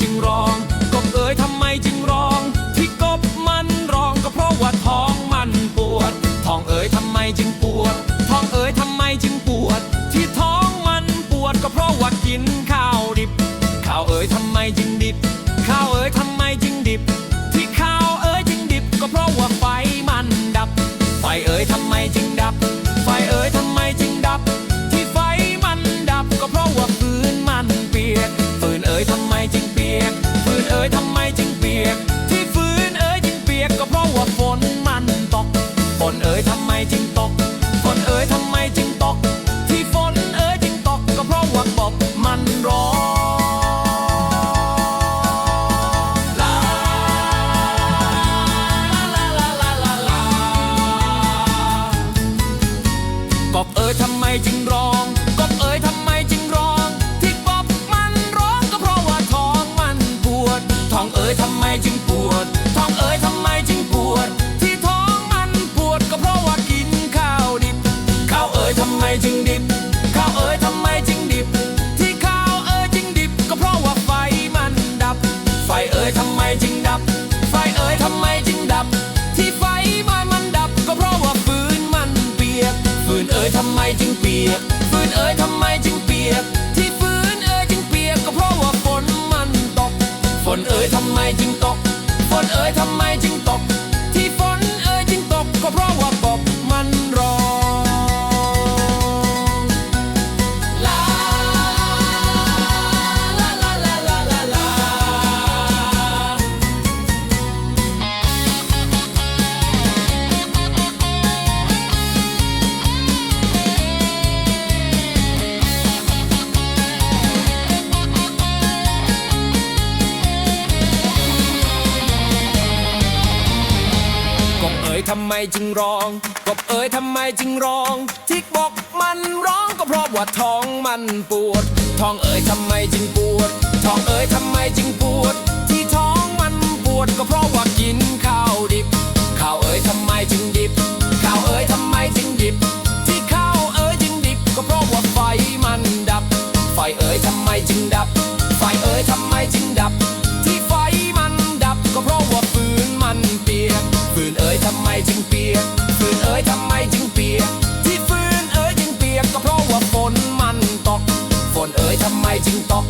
จึงร้อง กบเอ๋ยทำไมจึงร้อง ที่กบมันร้องก็เพราะว่าท้องมันปวด ท้องเอ๋ยทำไมจึงปวด ท้องเอ๋ยทำไมจึงปวด ที่ท้องมันปวดก็เพราะว่ากินข้าวดิบ ข้าวเอ๋ยทำไมจึง จึงร้องกบเอ๋ยทำไมจึงร้อง ที่กบมันร้องก็เพราะว่าท้องมันปวด ท้องเอ๋ยทำไมจึงปวด ท้องเอ๋ยทำไมจึงปวด ที่ท้องมันปวดก็เพราะว่ากินข้าวดิบข้าวเอ๋ยทำไมจึงดิบข้าวเอ๋ย เอ่ยทำไมจึงเปียกฝืนเอ๋ยทำไมจึงเปียก ทำไมจึงร้อง กบเอ๋ยทำไมจึงร้อง ที่บอกมันร้องก็เพราะว่าท้องมันปวด ท้องเอ๋ยทำไมจึงปวด ท้องเอ๋ยทำไมจึงปวด ที่ท้องมันปวดก็เพราะ ยทำไมจึงเปียก ที่ฟื้นเอ๋ยจึงเปียกก็เพราะว่าฝนมันตก ฝนเอ๋ยทำไมจึงตก